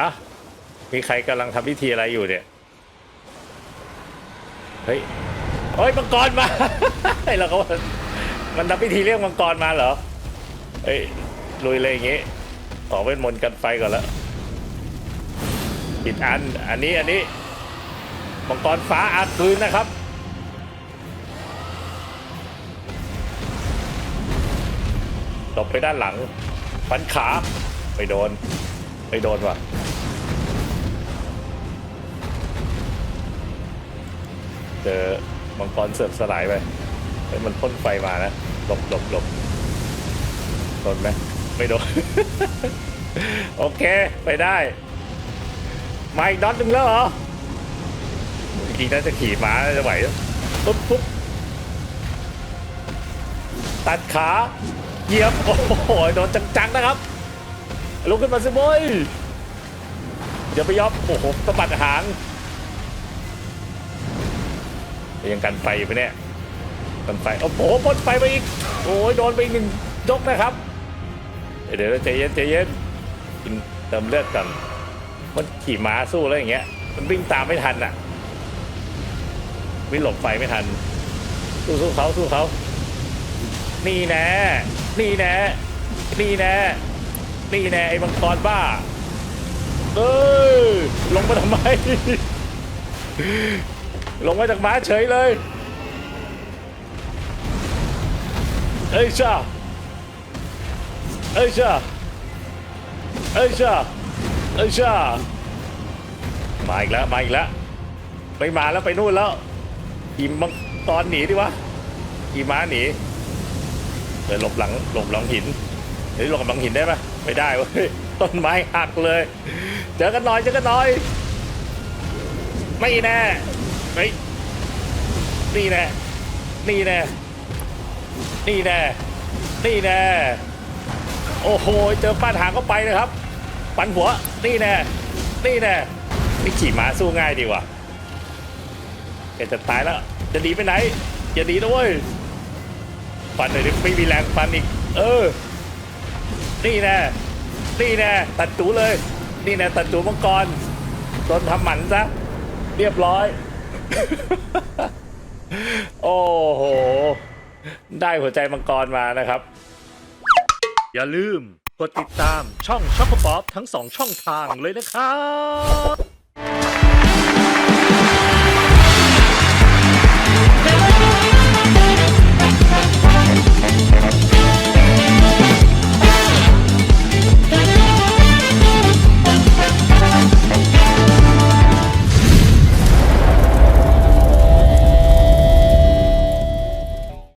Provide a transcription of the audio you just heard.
อะมีใครกำลังทำพิธีอะไรอยู่เนี่ยเฮ้ยเฮ้ยมังกรมาไอ้เราก็มันทำพิธีเรียกมังกรมาเหรอเฮ้ยลุยเลยอย่างงี้ขอเวทมนต์กันไฟก่อนละปิดอันอันนี้อันนี้มังกรฟ้าอาคืนนะครับตบไปด้านหลังฟันขา ไปโดน ไปโดนว่ะ เจอมังกรเสือกสลายไปเฮ้ยมันพ่นไฟมานะหลบหลบหลบโดนไหมไม่โดน โอเค ไปได้ มาอีกน็อตหนึ่งแล้วเหรอจริงๆน่าจะขี่ม้าจะไหวปุ๊บปุ๊บตัดขาเหยียบ โอ้โหโดนจังๆนะครับลุกขึ้นมาสิโว้ยอย่าไปยอมโอ้โหสะบัดหาง ยังกันไฟไหมเนี่ยกันไฟโอ้โหพ่นไฟไปอีกโอ้ยโดนไปอีกหนึ่งยกนะครับ เดี๋ยวใจเย็นใจเย็นกินเติมเลือดก่อนมันขี่ม้าสู้แล้วอย่างเงี้ย มันวิ่งตามไม่ทันอะวิ่งหลบไฟไม่ทัน สู้สู้เขาสู้เขานี่แน่นี่แน่นี่แน่นี่แน่ไอ้มังกรบ้าเอ้ยลงมาทำไม ลงมาจากม้าเฉยเลย เอ้ยชาเอ้ยชาเอ้ยชาเอ้ยชามาอีกแล้วมาอีกแล้วไม่มาแล้วไปนู่นแล้วขี่มังตอนหนีดิวะขี่ม้าหนีเดี๋ยวหลบหลังหลบหลังหินเดี๋ยวหลบหลังหินได้ปะไม่ได้เว้ยต้นไม้หักเลย เจอกันหน่อยเจอกันหน่อย ไม่แน่ เฮ้ยนี่แน่นี่แน่นี่แน่นี่แน่โอ้โห เจอป้านหางก็ไปนะครับ ปันหัว นี่แน่นี่แน่นี่ขี่ม้าสู้ง่ายดีว่ะแกจะตายแล้ว จะหนีไปไหนอย่าหนีนะเว้ยฟันหน่อยไม่มีแรงฟันอีก เออ นี่แน่นี่แน่ตัดจูเลย นี่แน่ตัดจูมังกรโดนทำหมันซะ เรียบร้อย โอ้โห ได้หัวใจมังกรมานะครับ อย่าลืมกดติดตามช่องช็อกโกป๊อปทั้งสองช่องทางเลยนะครับ